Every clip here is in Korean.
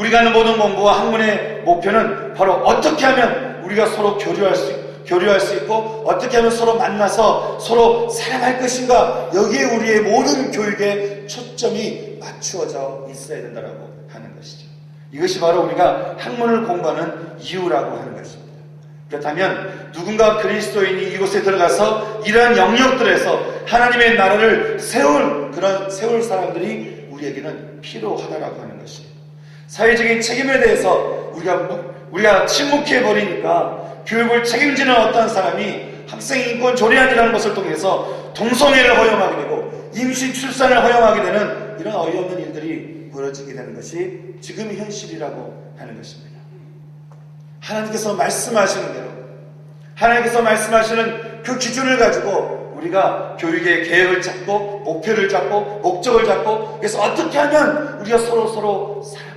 우리가 하는 모든 공부와 학문의 목표는 바로 어떻게 하면 우리가 서로 교류할 수, 교류할 수 있고 어떻게 하면 서로 만나서 서로 사랑할 것인가 여기에 우리의 모든 교육의 초점이 맞추어져 있어야 된다고 하는 것이죠. 이것이 바로 우리가 학문을 공부하는 이유라고 하는 것입니다. 그렇다면 누군가 그리스도인이 이곳에 들어가서 이러한 영역들에서 하나님의 나라를 세울 그런 세울 사람들이 우리에게는 하는 것이에요. 사회적인 책임에 대해서 우리가 우리가 침묵해 버리니까 교육을 책임지는 어떤 사람이 학생 인권 조례안이라는 것을 통해서 동성애를 허용하게 되고 임신 출산을 허용하게 되는 이런 어이없는 일들이 벌어지게 되는 것이 지금의 현실이라고 하는 것입니다. 하나님께서 말씀하시는 대로 하나님께서 말씀하시는 그 기준을 가지고 우리가 교육의 계획을 잡고 목표를 잡고 목적을 잡고 그래서 어떻게 하면 우리가 서로 서로 있을까?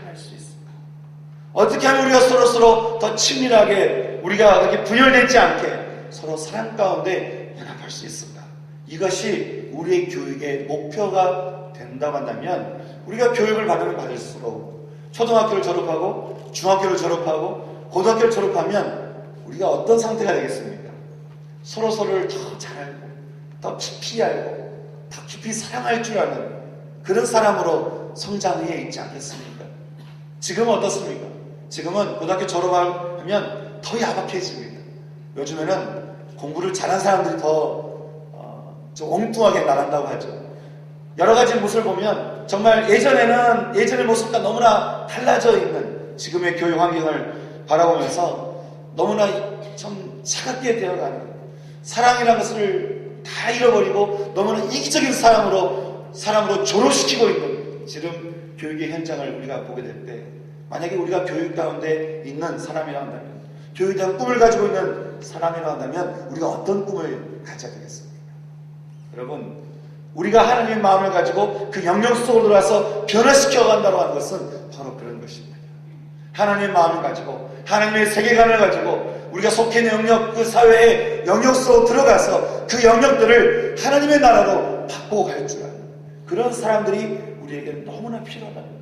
어떻게 하면 우리가 서로 서로 더 친밀하게 우리가 그렇게 분열되지 않게 서로 사랑 가운데 연합할 수 있을까? 이것이 우리의 교육의 목표가 된다고 한다면 우리가 교육을 받으면 받을수록 초등학교를 졸업하고 중학교를 졸업하고 고등학교를 졸업하면 우리가 어떤 상태가 되겠습니까? 서로 서로를 더 잘 알고, 더 깊이 알고, 더 깊이 사랑할 줄 아는 그런 사람으로 성장해 있지 않겠습니까? 지금은 어떻습니까? 지금은 고등학교 졸업하면 더 야박해집니다. 요즘에는 공부를 잘한 사람들이 더 어, 좀 엉뚱하게 나간다고 하죠. 여러 가지 모습을 보면 정말 예전에는 예전의 모습과 너무나 달라져 있는 지금의 교육 환경을 바라보면서 너무나 참 차갑게 되어가는 사랑이라는 것을 다 잃어버리고 너무나 이기적인 사람으로 사람으로 졸업시키고 있는 지금 교육의 현장을 우리가 보게 될 때 만약에 우리가 교육 가운데 있는 사람이라 한다면 교육에 대한 꿈을 가지고 있는 사람이라 한다면 우리가 어떤 꿈을 가져야 되겠습니까? 여러분 우리가 하나님의 마음을 가지고 그 영역 속으로 들어와서 변화시켜 간다고 하는 것은 바로 그런 것입니다. 하나님의 마음을 가지고 하나님의 세계관을 가지고 우리가 속해 있는 영역, 그 사회의 영역 속으로 들어가서 그 영역들을 하나님의 나라로 바꾸고 갈줄 아는 그런 사람들이 우리에게 너무나 필요하다는 거예요.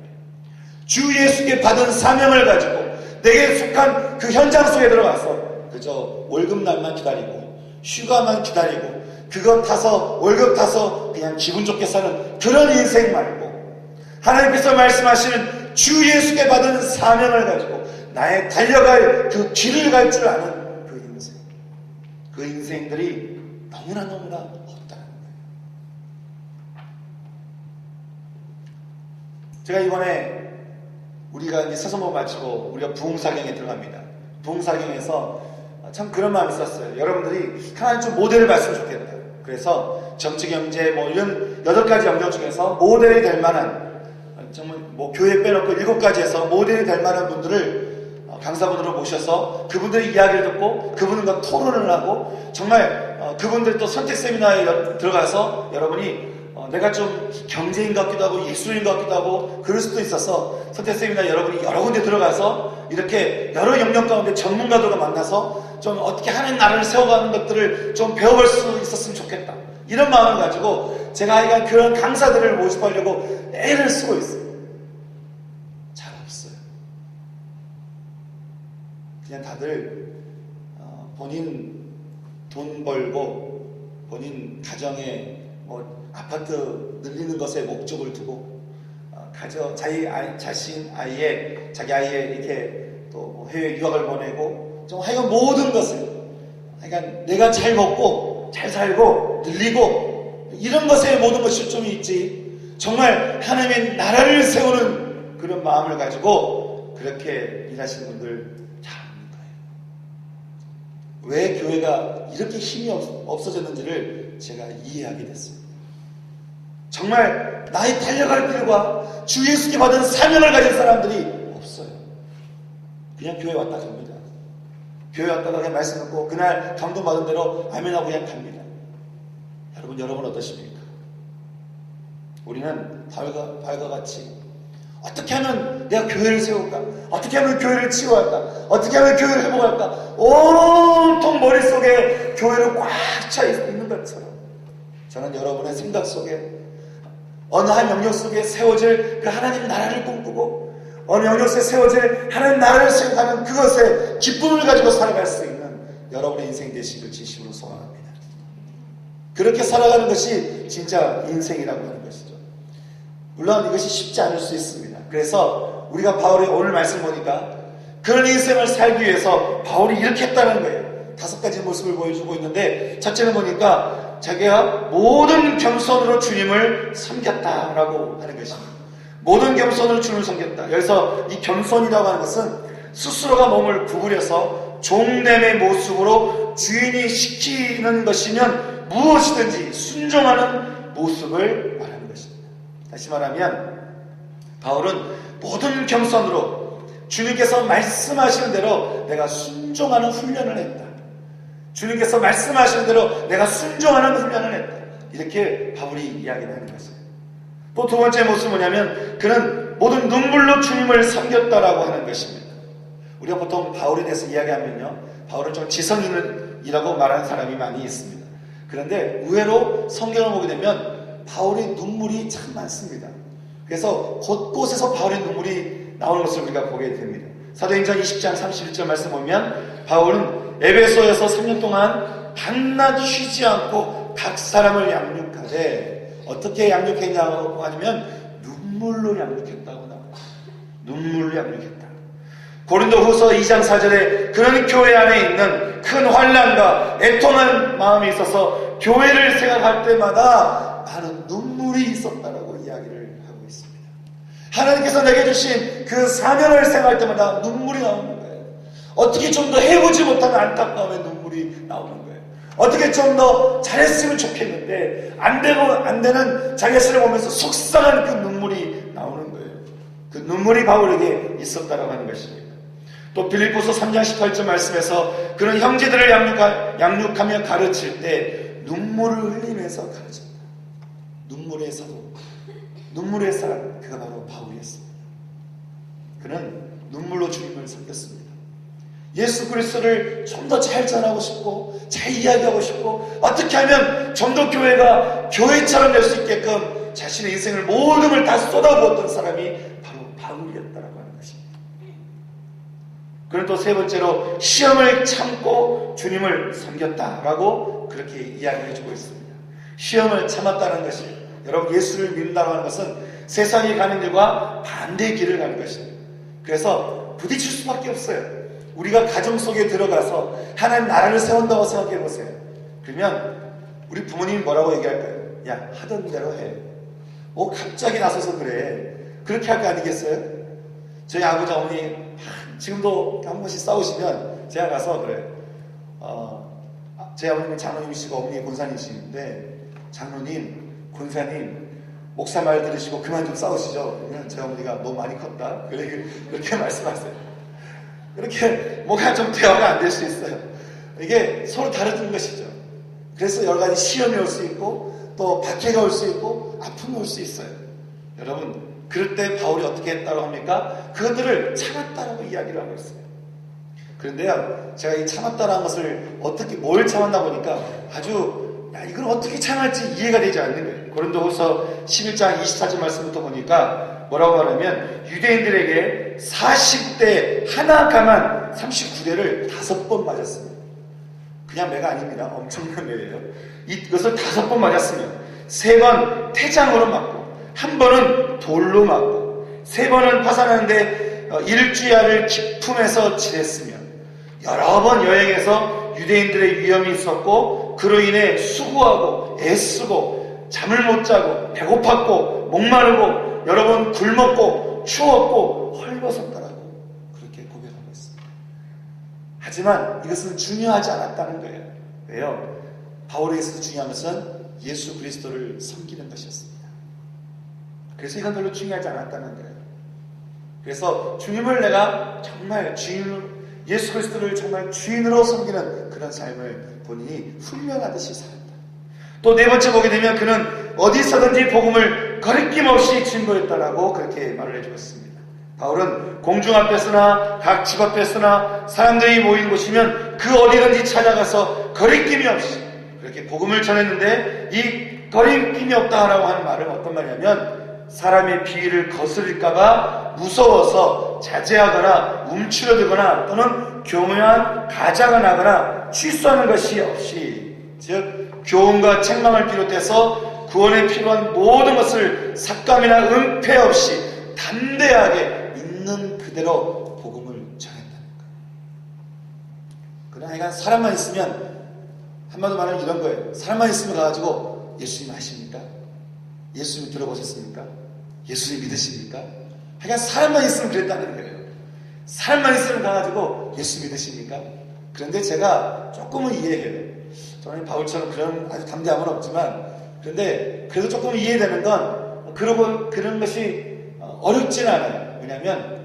주 예수께 받은 사명을 가지고 내게 속한 그 현장 속에 들어가서 그저 월급날만 기다리고 휴가만 기다리고 그것 타서 월급 타서 그냥 기분 좋게 사는 그런 인생 말고 하나님께서 말씀하시는 주 예수께 받은 사명을 가지고 나의 달려갈 그 길을 갈 줄 아는 그 인생. 그 인생들이 너무나 너무나 없다는 거예요. 제가 이번에 우리가 이제 세선모 마치고 우리가 부흥사경에 들어갑니다. 부흥사경에서 참 그런 마음이 있었어요. 여러분들이 하나님 좀 모델을 봤으면 좋겠다. 그래서 정치, 경제 뭐 이런 여덟 가지 영역 중에서 모델이 될 만한 정말 뭐 교회 빼놓고 일곱 가지에서 모델이 될 만한 분들을 강사분으로 모셔서 그분들의 이야기를 듣고 그분들과 토론을 하고 정말 어, 그분들 또 선택 세미나에 들어가서 여러분이 어, 내가 좀 경제인 같기도 하고 예술인 같기도 하고 그럴 수도 있어서 선택 세미나 여러분이 여러 군데 들어가서 이렇게 여러 영역 가운데 전문가들과 만나서 좀 어떻게 하는 나라를 세워가는 것들을 좀 배워볼 수 있었으면 좋겠다. 이런 마음을 가지고 제가 하여간 그런 강사들을 모집하려고 애를 쓰고 있어요. 잘 없어요. 그냥 다들 어, 본인 돈 벌고 본인 가정에 뭐 아파트 늘리는 것에 목적을 두고 어, 가져 자기 아이, 자신 아이의 자기 아이의 이렇게 또뭐 해외 유학을 보내고 좀 하여간 모든 것을 하여간 내가 잘 먹고 잘 살고 늘리고 이런 것에 모든 것이 초점이 있지. 정말 하나님의 나라를 세우는 그런 마음을 가지고 그렇게 일하시는 분들 왜 교회가 이렇게 힘이 없 어졌는지를 제가 이해하게 됐습니다. 정말 나의 달려갈 길과 주 예수께 받은 사명을 가진 사람들이 없어요. 그냥 교회 왔다 갑니다. 교회 왔다가 그냥 말씀 듣고 그날 감동받은 대로 아멘하고 그냥 갑니다. 여러분, 여러분 어떠십니까? 우리는 발과, 발과 같이 어떻게 하면 내가 교회를 세울까? 어떻게 하면 교회를 치유할까? 어떻게 하면 교회를 회복할까? 온통 머릿속에 교회를 꽉 차 있는 것처럼 저는 여러분의 생각 속에 어느 한 영역 속에 세워질 그 하나님 나라를 꿈꾸고 어느 영역에 세워질 하나님 나라를 생각하는 그것에 기쁨을 가지고 살아갈 수 있는 여러분의 인생 되시길 진심으로 소원합니다. 그렇게 살아가는 것이 진짜 인생이라고 하는 것이죠. 물론 이것이 쉽지 않을 수 있습니다. 그래서 우리가 바울의 오늘 말씀 보니까 그런 인생을 살기 위해서 바울이 이렇게 했다는 거예요. 다섯 가지 모습을 보여주고 있는데 첫째는 보니까 자기가 모든 겸손으로 주님을 섬겼다라고 하는 것입니다. 모든 겸손으로 주님을 섬겼다. 여기서 이 겸손이라고 하는 것은 스스로가 몸을 구부려서 종됨의 모습으로 주인이 시키는 것이면 무엇이든지 순종하는 모습을 말하는 것입니다. 다시 말하면 바울은 모든 겸손으로 주님께서 말씀하시는 대로 내가 순종하는 훈련을 했다. 주님께서 말씀하시는 대로 내가 순종하는 훈련을 했다. 이렇게 바울이 이야기를 하는 것이에요. 또 두 번째 모습은 뭐냐면 그는 모든 눈물로 주님을 섬겼다라고 하는 것입니다. 우리가 보통 바울에 대해서 이야기하면요. 바울은 좀 지성인이라고 말하는 사람이 많이 있습니다. 그런데 의외로 성경을 보게 되면 바울의 눈물이 참 많습니다. 그래서 곳곳에서 바울의 눈물이 나오는 것을 우리가 보게 됩니다. 사도행전 20장 31절 말씀 보면 바울은 에베소에서 3년 동안 밤낮 쉬지 않고 각 사람을 양육하되 어떻게 양육했냐고 하면 눈물로 양육했다고 나옵니다. 눈물로 양육했다. 고린도 후서 2장 4절에 그런 교회 안에 있는 큰 환란과 애통한 마음이 있어서 교회를 생각할 때마다 많은 눈물이 있었다라고 이야기를 하고 있습니다. 하나님께서 내게 주신 그 사명을 생각할 때마다 눈물이 나오는 거예요. 어떻게 좀 더 해보지 못한 안타까움에 눈물이 나오는 거예요. 어떻게 좀 더 잘했으면 좋겠는데 안 되고 안 되는 자기 스를 보면서 속상한 그 눈물이 나오는 거예요. 그 눈물이 바울에게 있었다라고 하는 것입니다. 또 빌립보서 3장 18절 말씀에서 그런 형제들을 양육하, 양육하며 가르칠 때 눈물을 흘리면서 가르쳤다. 눈물의 사도, 눈물의 사람, 그가 바로 바울이었습니다. 그는 눈물로 주님을 섬겼습니다. 예수 그리스도를 좀 더 잘 전하고 싶고 잘 이야기하고 싶고 어떻게 하면 좀 더 교회가 교회처럼 될 수 있게끔 자신의 인생을 모든 걸 다 쏟아부었던 사람이 바로 바울이었다라고 하는 것입니다. 그는 또세 번째로 시험을 참고 주님을 섬겼다라고 그렇게 이야기해 주고 있습니다. 시험을 참았다는 것이 여러분 예수를 믿는다고 하는 것은 세상이 가는 길과 반대의 길을 가는 것입니다. 그래서 부딪힐 수밖에 없어요. 우리가 가정 속에 들어가서 하나님 나라를 세운다고 생각해 보세요. 그러면 우리 부모님이 뭐라고 얘기할까요? 야 하던 대로 해. 뭐 갑자기 나서서 그래. 그렇게 할 거 아니겠어요? 저희 아버지 어머니 지금도 한 번씩 싸우시면 제가 가서 그래. 어, 제 아버님은 장로님이시고 어머니 권사님이시는데 장로님, 권사님 목사 말 들으시고 그만 좀 싸우시죠. 그러면 제 어머니가 너무 많이 컸다. 그렇게, 그렇게 말씀하세요. 이렇게 뭐가 좀 대화가 안 될 수 있어요. 이게 서로 다른 것이죠. 그래서 여러 가지 시험이 올 수 있고 또 박해가 올 수 있고 아픔이 올 수 있어요. 여러분 그럴 때 바울이 어떻게 했다고 합니까? 그것들을 참았다라고 이야기를 하고 있어요. 그런데요, 제가 이 참았다라는 것을 어떻게 뭘 참았나 보니까 아주 야 이걸 어떻게 참을지 이해가 되지 않는 거예요. 고린도후서 11장 24절 말씀부터 보니까 뭐라고 하냐면 유대인들에게 40대 하나 가만 39대를 다섯 번 맞았습니다. 그냥 매가 아닙니다. 엄청난 매예요. 이것을 다섯 번 맞았으면 세번 태장으로 맞고 한 번은 돌로 맞고 세 번은 파산하는데 어, 일주야를 기품에서 지냈으며 여러 번 여행해서 유대인들의 위험이 있었고 그로 인해 수고하고 애쓰고 잠을 못 자고 배고팠고 목마르고 여러 번 굶었고 추웠고 헐벗었다라고 그렇게 고백하고 있습니다. 하지만 이것은 중요하지 않았다는 거예요. 왜요? 바울에게서 중요한 것은 예수 그리스도를 섬기는 것이었습니다. 그래서 이건 별로 중요하지 않았다는 거예요. 그래서 주님을 내가 정말 주인 예수 그리스도를 정말 주인으로 섬기는 그런 삶을 본인이 훈련하듯이 살았다. 또 네 번째 보게 되면 그는 어디서든지 복음을 거리낌 없이 증거했다라고 그렇게 말을 해주었습니다. 바울은 공중 앞에 서나 각 집 앞에 서나 사람들이 모인 곳이면 그 어디든지 찾아가서 거리낌이 없이 그렇게 복음을 전했는데 이 거리낌이 없다라고 하는 말은 어떤 말이냐면 사람의 비위를 거스릴까봐 무서워서 자제하거나 움츠러들거나 또는 교묘한 가장을 하거나 취소하는 것이 없이 즉 교훈과 책망을 비롯해서 구원에 필요한 모든 것을 삭감이나 은폐 없이 담대하게 있는 그대로 복음을 전했다는 거예요. 그러나 사람만 있으면 한마디 말하면 이런 거예요. 사람만 있으면 가가지고 예수님 아십니까? 예수님 들어보셨습니까? 예수님 믿으십니까? 하여간 사람만 있으면 그랬다는 거예요. 사람만 있으면 가가지고 예수 믿으십니까? 그런데 제가 조금은 이해해요. 저는 바울처럼 그런 아주 담대함은 없지만 그런데 그래도 조금 이해되는 건 그러고 그런 것이 어렵진 않아요. 왜냐하면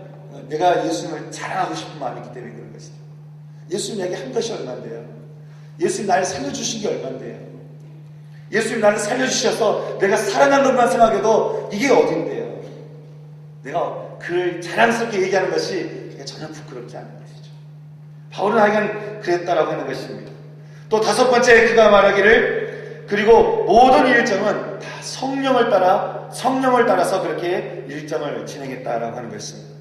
내가 예수님을 자랑하고 싶은 마음이 있기 때문에 그런 것이죠. 예수님 에게 한 것이 얼마인데요? 예수님 나를 살려주신 게 얼마인데요? 예수님 나를 살려주셔서 내가 살아난 것만 생각해도 이게 어딘데요? 내가 그를 자랑스럽게 얘기하는 것이 전혀 부끄럽지 않은 것이죠. 바울은 하여간 그랬다라고 하는 것입니다. 또 다섯 번째 그가 말하기를 그리고 모든 일정은 다 성령을 따라 성령을 따라서 그렇게 일정을 진행했다라고 하는 것입니다.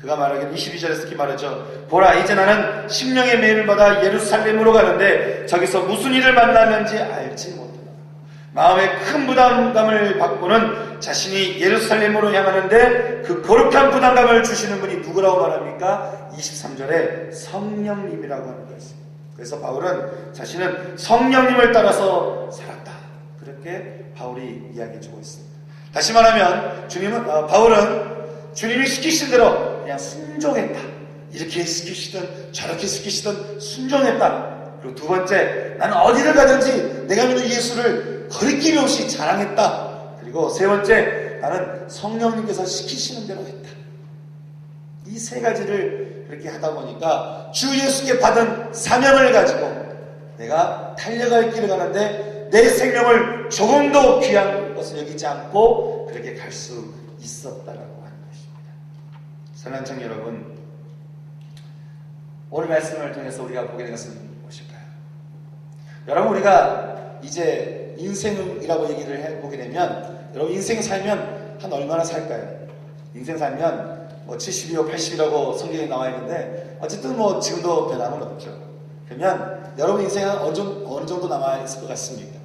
그가 말하기를 22절에서 이렇게 말하죠. 보라 이제 나는 심령의 매임을 받아 예루살렘으로 가는데 저기서 무슨 일을 만나는지 알지. 마음에 큰 부담감을 받고는 자신이 예루살렘으로 향하는데 그 거룩한 부담감을 주시는 분이 누구라고 말합니까? 23절에 성령님이라고 하는 것입니다. 그래서 바울은 자신은 성령님을 따라서 살았다. 그렇게 바울이 이야기해주고 있습니다. 다시 말하면 주님은 어, 바울은 주님이 시키신 대로 그냥 순종했다. 이렇게 시키시든 저렇게 시키시든 순종했다. 그리고 두 번째, 나는 어디를 가든지 내가 믿는 예수를 거리낌 없이 자랑했다. 그리고 세 번째, 나는 성령님께서 시키시는 대로 했다. 이 세 가지를 그렇게 하다 보니까 주 예수께 받은 사명을 가지고 내가 달려갈 길을 가는데 내 생명을 조금도 귀한 것을 여기지 않고 그렇게 갈 수 있었다라고 하는 것입니다. 사랑청 여러분, 오늘 말씀을 통해서 우리가 보게 된 것은 무엇일까요? 여러분 우리가 이제 인생이라고 얘기를 해보게 되면 여러분 인생 살면 한 얼마나 살까요? 인생 살면 뭐 70이요 80이라고 성경에 나와 있는데 어쨌든 뭐 지금도 변함은 없죠. 그러면 여러분 인생은 어느 정도, 어느 정도 남아 있을 것 같습니까?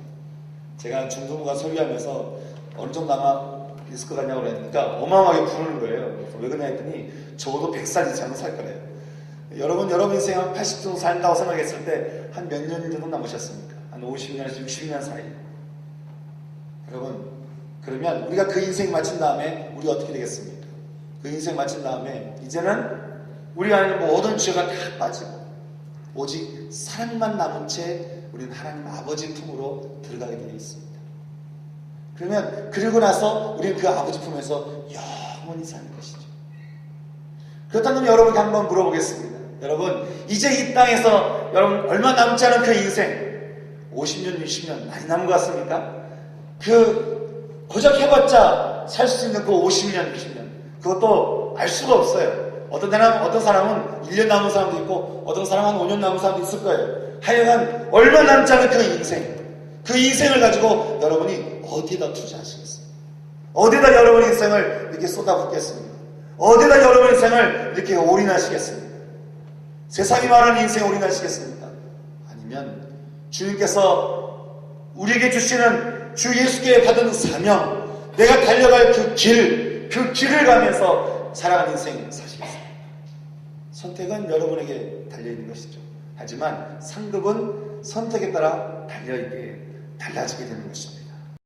제가 중등부가 설교하면서 어느 정도 남아 있을 것 같냐고 그러니까 어마어마하게 부르는 거예요. 왜 그러냐 했더니 적어도 100살 이상은 살 거래요. 여러분, 여러분 인생 한 80 정도 산다고 생각했을 때 한 몇 년 정도 남으셨습니까? 한 50년에서 60년 사이. 여러분, 그러면 우리가 그 인생 마친 다음에 우리 어떻게 되겠습니까? 그 인생 마친 다음에 이제는 우리 안에 모든 죄가 다 빠지고 오직 사랑만 남은 채 우리는 하나님 아버지 품으로 들어가게 되어 있습니다. 그러면 그리고 나서 우리는 그 아버지 품에서 영원히 사는 것이죠. 그렇다면 여러분께 한번 물어보겠습니다. 여러분, 이제 이 땅에서 여러분 얼마 남지 않은 그 인생 50년, 60년 많이 남은 것 같습니까? 그 고작 해봤자 살 수 있는 그 50년, 60년 그것도 알 수가 없어요. 어떤 사람, 어떤 사람은 1년 남은 사람도 있고 어떤 사람은 5년 남은 사람도 있을 거예요. 하여간 얼마 남지 않은 그 인생 그 인생을 가지고 여러분이 어디에다 투자하시겠어요? 어디에다 여러분 인생을 이렇게 쏟아붓겠습니까? 어디에다 여러분 인생을 이렇게 올인하시겠습니까? 세상이 말하는 인생 올인하시겠습니까? 아니면 주님께서 우리에게 주시는 주 예수께 받은 사명, 내가 달려갈 그 길, 그 길을 가면서 살아가는 인생 사시겠습니까? 선택은 여러분에게 달려있는 것이죠. 하지만 상급은 선택에 따라 달려있게 달라지게 되는 것입니다.